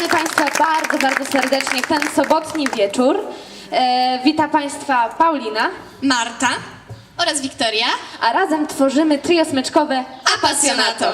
Witamy Państwa bardzo, bardzo serdecznie w ten sobotni wieczór. E, wita Państwa Paulina, Marta oraz Wiktoria. a razem tworzymy trio smyczkowe Apasjonato.